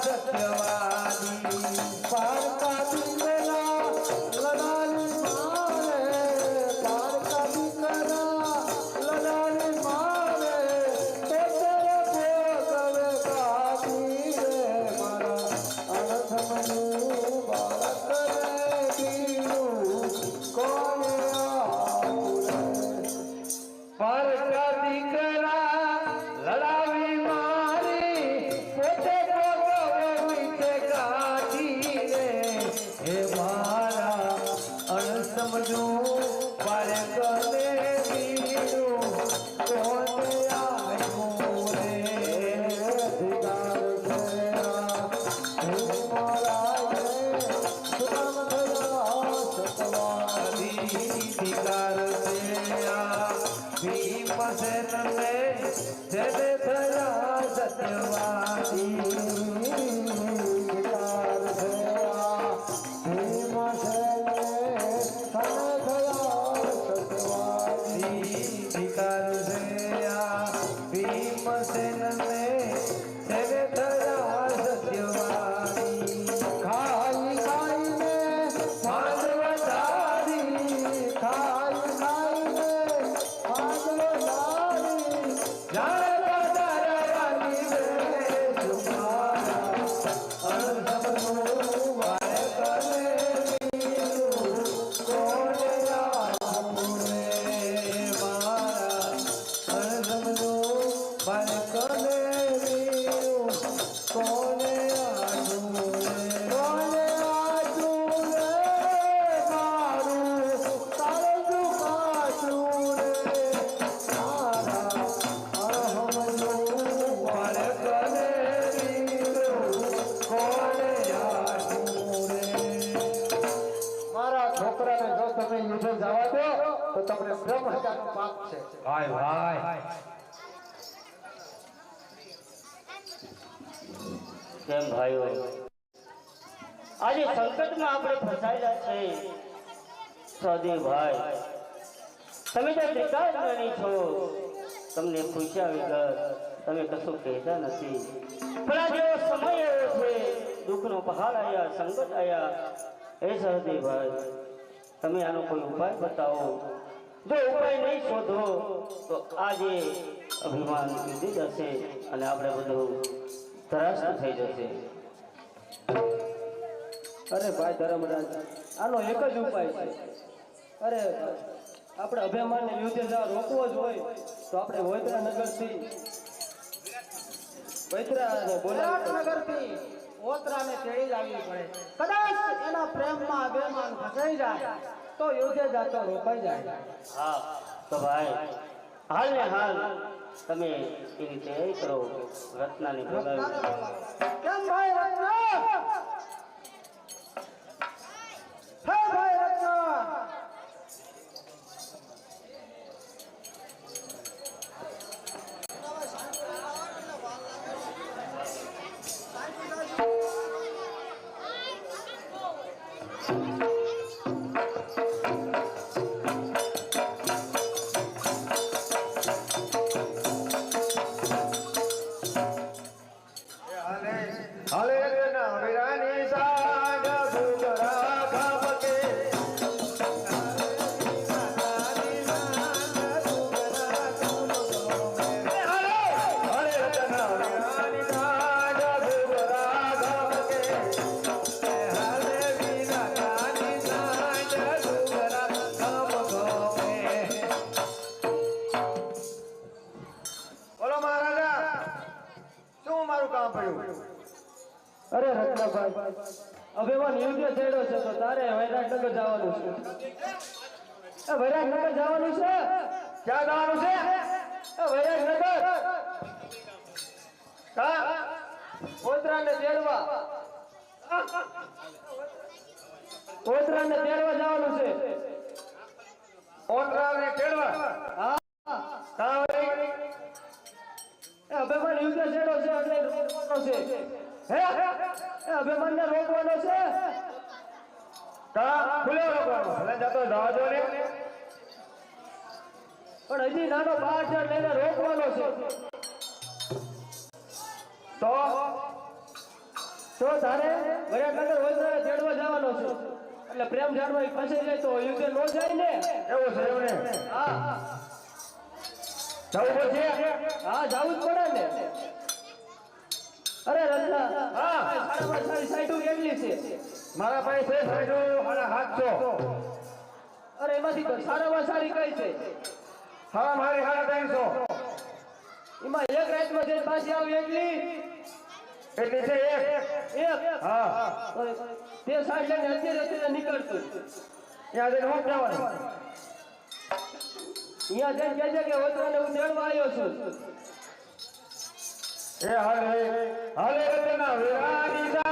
સત્યવાદી પાર પાડી મેલા આ ભીમસેનને જેને થયા સત્યવાદી તમે યુદ્ધ જવા દો તો તમને બ્રહ્મહત્યાનો પાપ છે. ભાઈ ભાઈ. કેમ ભાઈઓ? આજે સંકટમાં આપણે ફસાયેલા છે સદી ભાઈ. તમે તો વિકાસ ગણી છો. તમને પૂછ્યા વિગત તમે કશું કહેતા નથી. પણ આ જેવો સમય આવ્યો છે. દુઃખનો પહાડ આવ્યા સંકટ આવ્યા. એ સહદેવ ભાઈ. તમે આનો કોઈ ઉપાય બતાવો? જો ઉપાય નહીં શોધો, તો આજે અભિમાન તૂટી જશે અને આપણે બધું ત્રાસ્ત થઈ જશે. અરે ભાઈ ધર્મરાજ આનો એક જ ઉપાય છે. અરે, આપણે અભિમાનને યુદ્ધે રોકવો જ હોય, તો આપણે વૈતરા નગરથી વૈતરાને બોલાવી વિરાટનગરથી ઓતરાને તેડી લાવવી પડે. કદાચ પ્રેમમાં અભિમાન ફસાઈ જાય, તો યોગ્ય જાતો રોકાઈ જાય. હા, તો ભાઈ હાલ ને હાલ તમે એ રીતે કરો, રત્નાની બોલાવી મારું કામ પડ્યું. અરે રત્નાભાઈ એમાં યુદ્ધે થયેલો છે તો તારે વૈરાટનગર જવાનું છે. વૈરાટનગર જવાનું છે? ક્યાં જવાનું છે? વૈરાટનગર કા પોતરાને તેડવા. પોતરાને તેડવા જવાનું છે. ઓટરાને તેડવા. હા કા વળી? એ અભિમાન યુદ્ધે છે એટલે રોકવાનો છે. હે? એ અભિમાનને રોકવાનો છે? કા ખુલ્લો રોકવાનો ભલે જતો જવા ને. પણ હજી નાનો બાર છે એટલે રોકવાનો છે. તો? તો તારે વર્યાકર હોય તારે તેડવા જવાનો છે. એટલે પ્રેમ જાણવા એ ફસાઈ જાય તો યુદ્ધ નો જાય ને. એવું છે એવું ને? હા. જવું પડશે? હા જવું જ પડે ને. અરે રત્ના હા. મારા સારી સાઈડો કેટલી છે. મારા પાસે સાઈડો સાડા સાતસો અરે એમાંથી સારામાં સારી કઈ છે? હા મારી સાડા ત્રણસો. એમાં એક રાતમાં જે પાછી આવી એટલી? એટલી છે એક? એક? હા. તો સાઈડ લઈને અત્યારે અત્યારે નીકળતું ત્યાં જઈને હું જવાનું? અહીંયા જઈને કહેજે કે વડોદરાને હું તેડવા આવ્યો છું. હરે હરે રત્ન વિરાજી